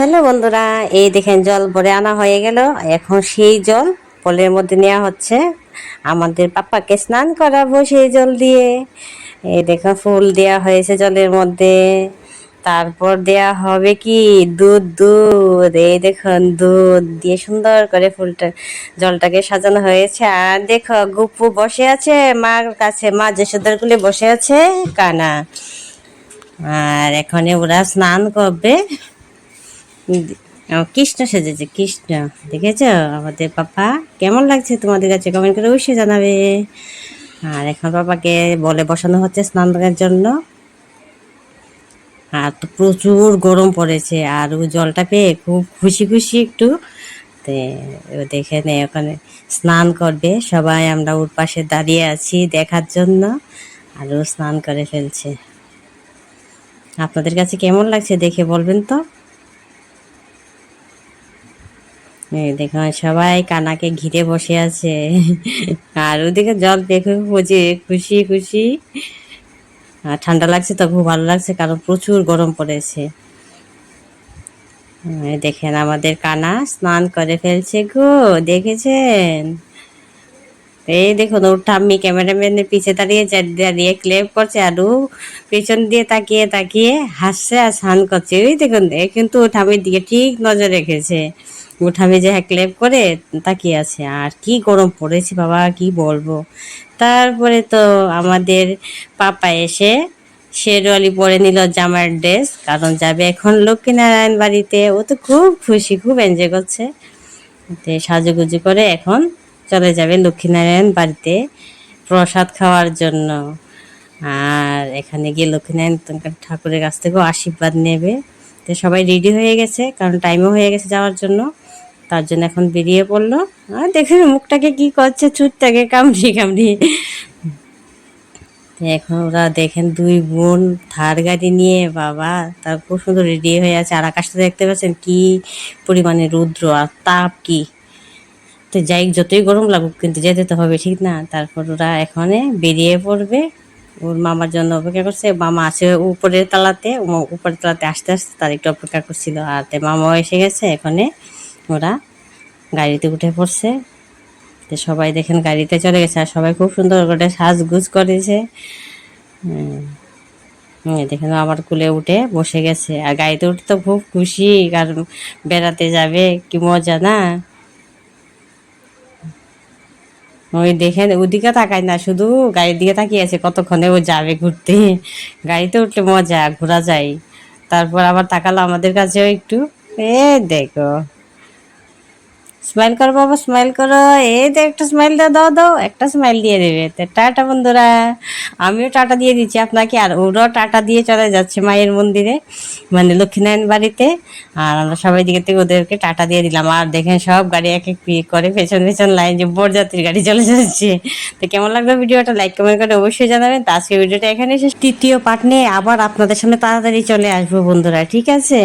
Hello বন্ধুরা, এই দেখেন জল ভরে আনা হয়ে গেল। এখন সেই জল পলের মধ্যে নেওয়া হচ্ছে। আমাদের পাপাকে স্নান করাবো সেই জল দিয়ে। এই দেখো, ফুল দেওয়া হয়েছে জলের মধ্যে। তারপর দেয়া হবে কি? দুধ দুধ। এই দেখুন, দুধ দিয়ে সুন্দর করে ফুলটা, জলটাকে সাজানো হয়েছে। আর দেখো, গুপু বসে আছে, মার কাছে, মা যশোদার কুলে বসে আছে, কানা। আর এখানে ওরা স্নান করবে। কৃষ্ণ সেজেছে, কৃষ্ণ। দেখেছ? আমাদের পাপা কেমন লাগছে তোমাদের কাছে? কমেন্ট করে অবশ্যই জানাবে। আর এখন পাপাকে বলে বসানো হচ্ছে স্নান করার জন্য। আর তো প্রচুর গরম পড়েছে, আর ও জলটা পেয়ে খুব খুশি খুশি একটু। দেখে নে, ওখানে স্নান করবে। সবাই আমরা ওর পাশে দাঁড়িয়ে আছি দেখার জন্য। আর ও স্নান করে ফেলছে। আপনাদের কাছে কেমন লাগছে দেখে বলবেন তো এই দেখুন সবাই কানাকে ঘিরে বসে আছে। আর ওদিকে জল দেখে বুঝে খুশি খুশি। আর ঠান্ডা লাগছে তো, খুব ভালো লাগছে, কারণ প্রচুর গরম পড়েছে। দেখেন আমাদের কানা স্নান করে ফেলছে গো, দেখেছেন? এই দেখুন ওর ঠাম্মি ক্যামেরাম্যানের পিছে দাঁড়িয়ে দাঁড়িয়ে ক্লেপ করছে, আর ও পেছন দিয়ে তাকিয়ে তাকিয়ে হাসছে আর স্নান করছে। ওই দেখুন কিন্তু ও ঠাম্মির দিকে ঠিক নজর রেখেছে। যে হ্যাঁ ক্লেপ করে তাকিয়ে আছে। আর কি গরম পড়েছে বাবা, কি বলব? তারপরে তো আমাদের পাপা এসে শেরওয়ালি পরে নিল জামার ড্রেস, কারণ যাবে এখন লক্ষ্মীনারায়ণ বাড়িতে। ও তো খুব খুশি, খুব এনজয় করছে। তে সাজুগুজু করে এখন চলে যাবে লক্ষ্মীনারায়ণ বাড়িতে প্রসাদ খাওয়ার জন্য। আর এখানে গিয়ে লক্ষ্মীনারায়ণ ঠাকুরের কাছ থেকেও আশীর্বাদ নেবে। তো সবাই রেডি হয়ে গেছে, কারণ টাইমও হয়ে গেছে যাওয়ার জন্য। তার জন্য এখন বেরিয়ে পড়ল। আর দেখুন মুখটাকে কি করছে চুটটাকে কামড়িয়ে কামড়িয়ে। এখন ওরা দেখেন দুই বোন থার গাড়ি নিয়ে, বাবা, তার খুব সুন্দর রেডি হয়ে আছে। আর আকাশটা দেখতে পাচ্ছেন কি পরিমাণে রৌদ্র আর তাপ কি। তো যাই যতই গরম লাগুক, কিন্তু যেতে তো হবে, ঠিক না? তারপর ওরা এখানে বেরিয়ে পড়বে। ওর মামার জন্য অপেক্ষা করছে। মামা আছে উপরের তালাতে উপরের তালাতে আসতে আসতে তার একটু অপেক্ষা করছিল। আর মামাও এসে গেছে এখানে। ওরা গাড়িতে উঠে পড়ছে। তো সবাই দেখেন গাড়িতে চলে গেছে আর সবাই খুব সুন্দর করে সাজগুজ করেছে। দেখেন আমার কুলে উঠে বসে গেছে। আর গাড়িতে উঠে তো খুব খুশি, কারণ বেড়াতে যাবে, কি মজা না? ওই দেখেন ওদিকে তাকায় না, শুধু গাড়ির দিকে তাকিয়ে আছে, কতক্ষণে ও যাবে ঘুরতে। গাড়িতে উঠলে মজা, ঘোরা যায়। তারপর আবার তাকালো আমাদের কাছেও একটু। এ, দেখো। স্মাইল করো বাবা স্মাইল করো। এই তো একটা স্মাইল দাও দাও দাও, একটা স্মাইল দিয়ে দেবে। তো টাটা বন্ধুরা, আমিও টাটা দিয়ে দিচ্ছি আপনাকে, আর ওরাও টাটা দিয়ে চলে যাচ্ছে মায়ের মন্দিরে মানে লক্ষ্মীনারায়ণ বাড়িতে। আর আমরা সবাই দিকে থেকে ওদেরকে টাটা দিয়ে দিলাম। আর দেখেন সব গাড়ি এক এক করে, পেছন পেছন লাইন যে বরযাত্রীর গাড়ি চলে যাচ্ছে। তো কেমন লাগল ভিডিওটা? লাইক কমেন্ট করে অবশ্যই জানাবেন। তো আজকে ভিডিওটা এখানে শেষ। তৃতীয় পার্ট নিয়ে আবার আপনাদের সামনে তাড়াতাড়ি চলে আসব বন্ধুরা, ঠিক আছে?